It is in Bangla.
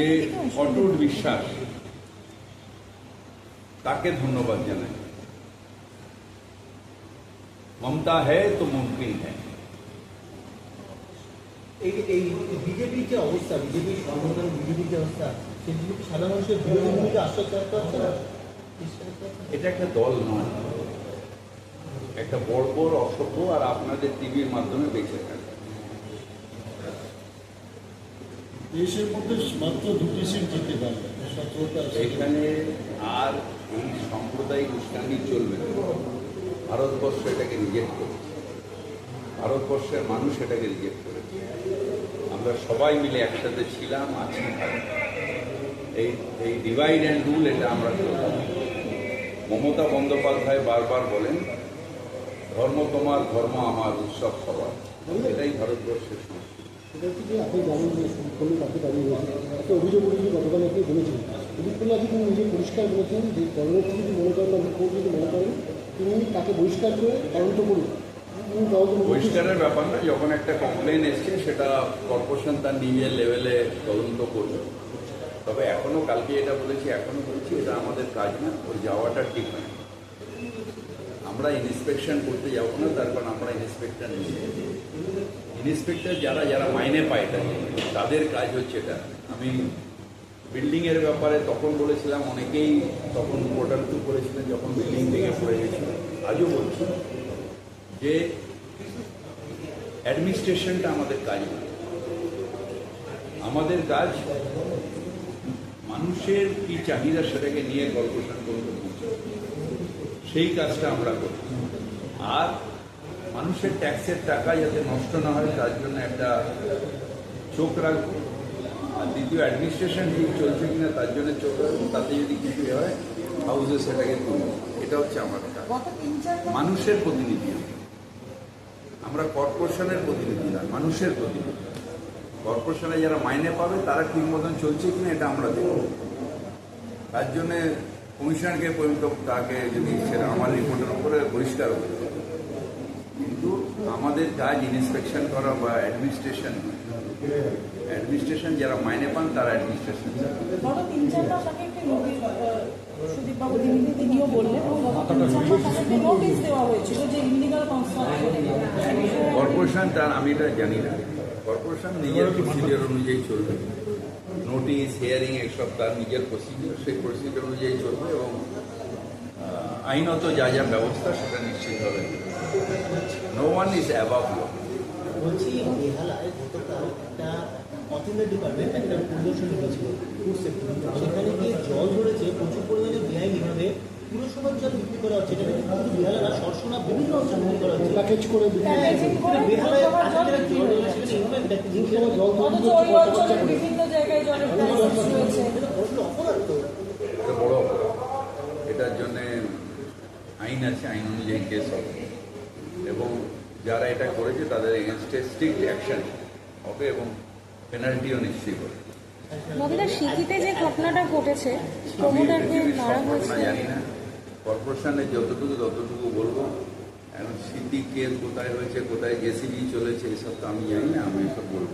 যে অটুট বিশ্বাস তাকে ধন্যবাদ জানাই। মমতা হ্যায় তো মুমকিন হ্যায় এই এই বিজেপির যে অবস্থা বিজেপির সংগঠন বিজেপির যে অবস্থা কি সাধারণ মানুষের বিরোধী ভূমিকা আশ্বাস রাখতে পারছে না? এটা একটা দল নয় একটা বড় বড় অসভ্য আর আপনাদের টিভির মাধ্যমে বেঁচে থাকে। দেশের মধ্যে মাত্র দুটি সিট জিতে পারবে। এখানে আর এই সাম্প্রদায়িক উস্কানি চলবে ভারতবর্ষ এটাকে রিজেক্ট করেছে। ভারতবর্ষের মানুষ এটাকে রিজেক্ট করেছে। আমরা সবাই মিলে একসাথে ছিলাম, আছি এই এই ডিভাইড অ্যান্ড রুল এটা আমরা মমতা বন্দ্যোপাধ্যায় বারবার বলেন, ধর্ম তোমার, ধর্ম আমার, উৎসব সবার। এটাই ভারতবর্ষের সংস্কৃতি। আপনি একটা অভিযোগ বলেছেন। আপনি পরিষ্কার যে যদি মনে তাকে বহিষ্কার করে। বহিষ্কারের ব্যাপার না, যখন একটা কমপ্লেন এসছে, সেটা কর্পোরেশন তার নিজের লেভেলে তদন্ত করবে। তবে এখনও কালকে এটা বলেছি, এখনও বলছি, এটা আমাদের কাজ না, ওই যাওয়াটা ঠিক নয়। আমরা ইন্সপেকশন করতে যাব না, তার কারণ আমরা ইন্সপেক্টর নিয়ে ইন্সপেক্টর যারা যারা মাইনে পায় এটা তাদের কাজ হচ্ছে এটা। আমি বিল্ডিং এর ব্যাপারে তখন বলেছিলাম, অনেকেই তখন পোর্টাল করেছিলেন যখন বিল্ডিং ভেঙে পড়ে গেছিল। আজও বলছি যে অ্যাডমিনিস্ট্রেশনটা আমাদের কাজ আমাদের কাজ মানুষের কি চাহিদা সেটাকে নিয়ে কর্পোরেশন করতে। সেই কাজটা আমরা করি। আর মানুষের ট্যাক্সের টাকা যাতে নষ্ট না হয় তার জন্য একটা চোখ রাখব। আর দ্বিতীয় অ্যাডমিনিস্ট্রেশন ঠিক চলছে কিনা তার জন্য চোখ রাখব। তাতে যদি কিছু হয় হাউসে সেটাকে তুলব। এটা হচ্ছে আমার কাজ। মানুষের প্রতিনিধি আমরা। আমরা কর্পোরেশনের প্রতিনিধি না মানুষের প্রতিনিধি। কর্পোরেশনে যারা মাইনে পাবে তারা ঠিক মতন চলছে কিনা এটা আমরা দেখব। তার জন্য কমিশনারকে পর্যন্ত তাকে যদি সেটা আমার রিপোর্টের উপরে বহিষ্কার হবে। কিন্তু আমাদের কাজ ইন্সপেকশন করা বা অ্যাডমিনিস্ট্রেশন অ্যাডমিনিস্ট্রেশন যারা মাইনে পান তারা অ্যাডমিনিস্ট্রেশন কর্পোরেশন তার আমি এটা জানি না। কর্পোরেশন নিজের প্রসিডিওর অনুযায়ী চলবে। নোটিশ হিয়ারিং এসব তার নিজের প্রসিডিওর সেই প্রসিডিওর অনুযায়ী চলবে এবং আইনত যা যা ব্যবস্থা সেটা নিশ্চিত হবে নো ওয়ান ইজ অ্যাবাভ বলছি গতকাল একটা একটা পুরসভার বিক্রি করা হচ্ছে এটা কিন্তু বেহালা না সরসোনা বিভিন্ন অঞ্চল বিক্রি করা হচ্ছে। প্যাকেজ করে বিক্রি প্যাকেজিং করে বেহালায় পুরসভার জল আজকে বিক্রি জল হচ্ছে। সেখানে এইভাবে প্যাকেজিং পুরসভার জল অথচ ওই অঞ্চলের বিভিন্ন জায়গায় জলের ক্রাইসিস রয়েছে। এটা বড্ড অপরাধ তো। এটা বড় অপরাধ। এটার জন্য আইন আছে আইন অনুযায়ী কেস হবে। এবং যারা এটা করেছে তাদের এগেনস্টে স্ট্রিক্ট অ্যাকশন হবে এবং পেনাল্টিও নিশ্চয়ই হবে। মহিলা সিকিতে যে ঘটনাটা ঘটেছে আমি প্রমোটারকে মারা হয়েছে? জানি না কর্পোরেশনের যতটুকু ততটুকু বলব। এখন কেস কোথায় হয়েছে, কোথায় জেসিবি চলেছে, এসব তো আমি জানি না, আমি এসব বলব